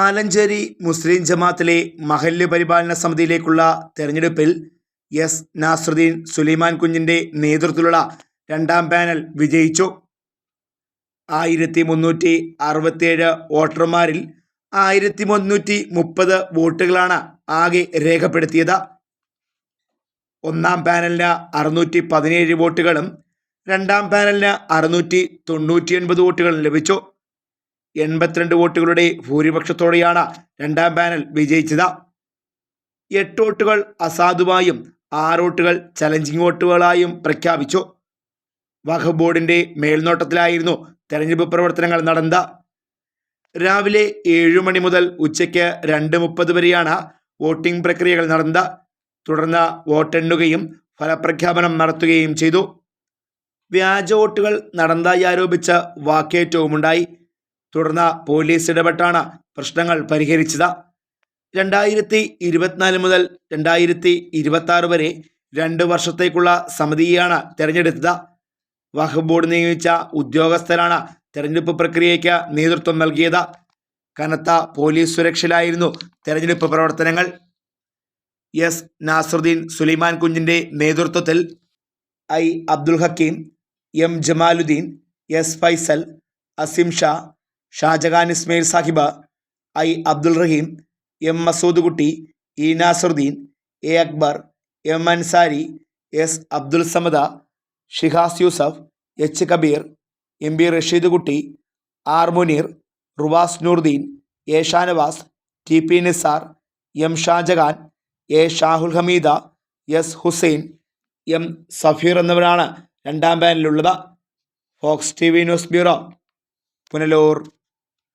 ആലഞ്ചേരി മുസ്ലിം ജമാത്തിലെ മഹല്ല് പരിപാലന സമിതിയിലേക്കുള്ള തെരഞ്ഞെടുപ്പിൽ എസ് നാസറുദ്ദീൻ സുലൈമാൻ കുഞ്ഞിന്റെ നേതൃത്വത്തിലുള്ള രണ്ടാം പാനൽ വിജയിച്ചു. ആയിരത്തി മുന്നൂറ്റി അറുപത്തിയേഴ് വോട്ടർമാരിൽ ആയിരത്തി മുന്നൂറ്റി മുപ്പത് വോട്ടുകളാണ് ആകെ രേഖപ്പെടുത്തിയത്. ഒന്നാം പാനലിന് അറുന്നൂറ്റി പതിനേഴ് വോട്ടുകളും രണ്ടാം പാനലിന് അറുന്നൂറ്റി തൊണ്ണൂറ്റിയൊൻപത് വോട്ടുകളും ലഭിച്ചു. എൺപത്തിരണ്ട് വോട്ടുകളുടെ ഭൂരിപക്ഷത്തോടെയാണ് രണ്ടാം പാനൽ വിജയിച്ചത്. എട്ട് വോട്ടുകൾ അസാധുവായും ആറ് വോട്ടുകൾ ചലഞ്ചിങ് വോട്ടുകളായും പ്രഖ്യാപിച്ചു. വഖഫ് ബോർഡിന്റെ മേൽനോട്ടത്തിലായിരുന്നു തെരഞ്ഞെടുപ്പ് പ്രവർത്തനങ്ങൾ നടന്നത്. രാവിലെ ഏഴു മണി മുതൽ ഉച്ചയ്ക്ക് രണ്ട് മുപ്പത് വരെയാണ് വോട്ടിംഗ് പ്രക്രിയകൾ നടന്നത്. തുടർന്ന് വോട്ടെണ്ണുകയും ഫലപ്രഖ്യാപനം നടത്തുകയും ചെയ്തു. വ്യാജ വോട്ടുകൾ നടന്നതായി ആരോപിച്ച വാക്കേറ്റവും വാക്കേറ്റവുമുണ്ടായി. തുടർന്ന് പോലീസ് ഇടപെട്ടാണ് പ്രശ്നങ്ങൾ പരിഹരിച്ചത്. രണ്ടായിരത്തി ഇരുപത്തിനാല് മുതൽ രണ്ടായിരത്തി ഇരുപത്തി വരെ രണ്ട് വർഷത്തേക്കുള്ള സമിതിയാണ് തെരഞ്ഞെടുത്തത്. വഖഫ് ബോർഡ് നിയമിച്ച ഉദ്യോഗസ്ഥരാണ് തെരഞ്ഞെടുപ്പ് പ്രക്രിയയ്ക്ക് നേതൃത്വം നൽകിയത്. കനത്ത പോലീസ് സുരക്ഷയിലായിരുന്നു തെരഞ്ഞെടുപ്പ് പ്രവർത്തനങ്ങൾ. എസ് നാസറുദ്ദീൻ സുലൈമാൻ കുഞ്ഞിന്റെ നേതൃത്വത്തിൽ I Abdul Hakeem M Jamaluddin S Faisal Asim Shah Shajahan Ismail Sahiba I Abdul Rahim M Masood Kutty E Nasaruddin A Akbar M Ansari S Abdul Samad Shihas Yusuf H Kabeer M B Rasheed Kutty R Muneer Ruvas Nooruddin A Shanavas T P Nisar M Shajahan A Shahul Hameed S Hussain M Safeer എന്നിവരാണ് രണ്ടാം പാനലിലുള്ളത്. Fox T V news bureau Punalur.